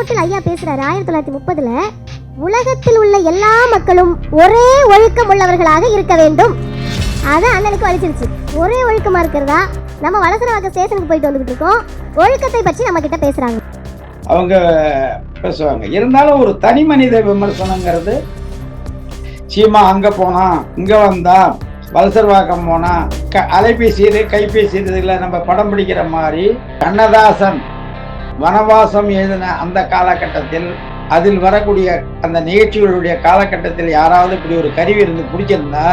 நோட்டில் ஐயா பேசுறாரு ஆயிரத்தி தொள்ளாயிரத்தி முப்பதுல உலகத்தில் உள்ள எல்லா மக்களும் ஒரே ஒழுக்கம் உள்ளவர்களாக இருக்க வேண்டும். அது அண்ணனுக்கு வலிச்சிருச்சு ஒரே ஒழுக்கமா இருக்கிறதா? நம்ம வலசரவாக்க ஸ்டேஷனுக்கு போயிட்டு வந்துகிட்டு இருக்கோம். ஒழுக்கத்தை பற்றி நம்ம கிட்ட பேசுறாங்க. அவங்க பேசுவாங்க. இருந்தாலும் ஒரு தனி மனித விமர்சனங்கிறது சீமா அங்க போனா இங்க வந்தா வலசர்வாக்கம் போனா க அலைபேசி இது கைபேசி இதில் நம்ம படம் பிடிக்கிற மாதிரி கண்ணதாசன் வனவாசம் எழுதின அந்த காலகட்டத்தில் அதில் வரக்கூடிய அந்த நிகழ்ச்சிகளுடைய காலகட்டத்தில் யாராவது இப்படி ஒரு கருவி இருந்து பிடிச்சிருந்தா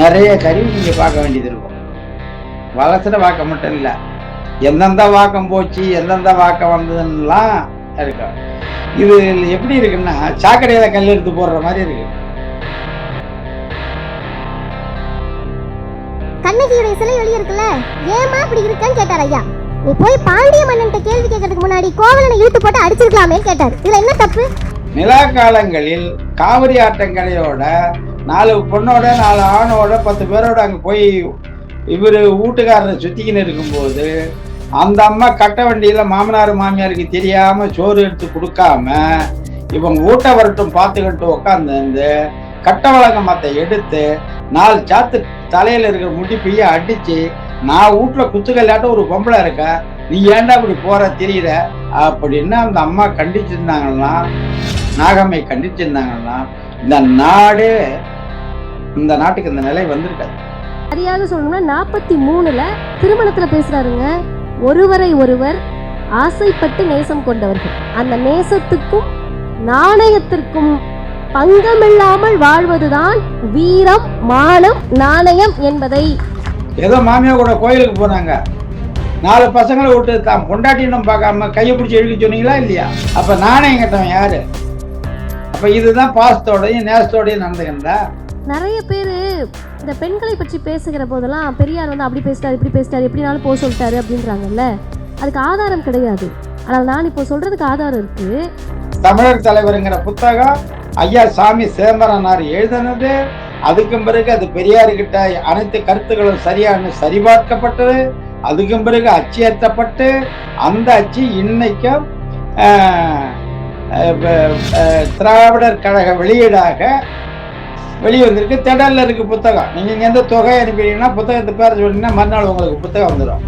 நிறைய கருவி நீங்க பார்க்க வேண்டியது இருக்கும். வலசர வாக்கம் மட்டும் இல்லை. எந்தெந்த வாக்கம் போச்சு எந்தெந்த வாக்கம் வந்ததுன்னெலாம் இருக்கும் இது எப்படி இருக்குன்னா சாக்கடையில கல் எடுத்து போடுற மாதிரி இருக்கு. கண்ணகியுடைய சிலை வெளியே இருக்குல்ல? ஏமா இப்படி இருக்கன்னு கேட்டார் ஐயா. நீ போய் பாண்டிய மன்னன்ட்ட கேள்வி கேட்கறதுக்கு முன்னாடி கோவலனை இழுத்து போட்டு அடிச்சிருக்கலாமே கேட்டாரு. இதுல என்ன தப்பு? நிலா காலங்களில் காவிரி ஆட்டங்கரையோட நாலு பொண்ணோட நாலு ஆணோட பத்து பேரோட அங்கே போய் இவர் வீட்டுக்காரரை சுத்திக்கின்னு இருக்கும்போது அந்த அம்மா கட்ட வண்டியில மாமனார் மாமியாருக்கு தெரியாம சோறு எடுத்து கொடுக்காம இவங்க ஊட்ட வரட்டும் பார்த்துக்கிட்டு உட்காந்துருந்து கட்ட வழங்க மத்த எடுத்து நாலு சாத்து தலையில இருக்கிற முடி பைய அடிச்சு நான் வீட்டில் குத்துக்கல்லாட்ட ஒரு பொம்பளை இருக்க நீ ஏன்டா இப்படி போற தெரியல? அப்படின்னு அந்த அம்மா கண்டிச்சிருந்தாங்கன்னா நாகம்மை கண்டிச்சிருந்தாங்கன்னா இந்த நாடு இந்த நாட்டுக்கு இந்த நிலை வந்திருக்காது. சரியாக சொல்லணும்னா நாற்பத்தி மூணுல திருமணத்துல பேசுறாருங்க. ஒருவரை ஒருவர் ஆசைப்பட்டு நேசம் கொண்டவர்கள். அந்த நேசத்துக்கும் நாணயத்திற்கும் பங்கமில்லாமல் வாழ்வதுதான் வீரம் மானம் நாணயம் என்பதை ஏதோ மாமியா கூட கோயிலுக்கு போனாங்க. நாலு பசங்களை விட்டு தான் பொண்டாட்டினும் பார்க்காம கையை பிடிச்சி இழுக்க சொன்னீங்களா இல்லையா? அப்ப நாணயம் கட்டவன் யாரு? அப்ப இதுதான் பாசத்தோடையும் நேசத்தோடையும் நடந்துக்கிறதா நிறைய பேர் இந்த பெண்களை பற்றி பேசுகிற போதெல்லாம் பெரியார் வந்து அப்படி பேசிட்டாரு இப்படி பேசிட்டாரு எப்படினாலும் போக சொல்லிட்டாரு அப்படின்றாங்கல்ல. அதுக்கு ஆதாரம் கிடையாது. ஆனால் நான் இப்போ சொல்றதுக்கு ஆதாரம் இருக்கு. தமிழர் தலைவருங்கிற புத்தகம் ஐயா சாமி சிதம்பரனார் எழுதினது. அதுக்கும் பிறகு அது பெரியார்கிட்ட அனைத்து கருத்துக்களும் சரியான சரிபார்க்கப்பட்டது. அதுக்கும் பிறகு அச்சு ஏற்றப்பட்டு அந்த அச்சு இன்னைக்கும் திராவிடர் கழக வெளியீடாக வெளிவந்திருக்கு. திடலில் இருக்கு புத்தகம். நீங்கள் இங்க இருந்து தொகை அனுப்பிட்டீங்கன்னா புத்தகத்தை பேர் சொன்னீங்கன்னா மறுநாள் உங்களுக்கு புத்தகம் வந்துடும்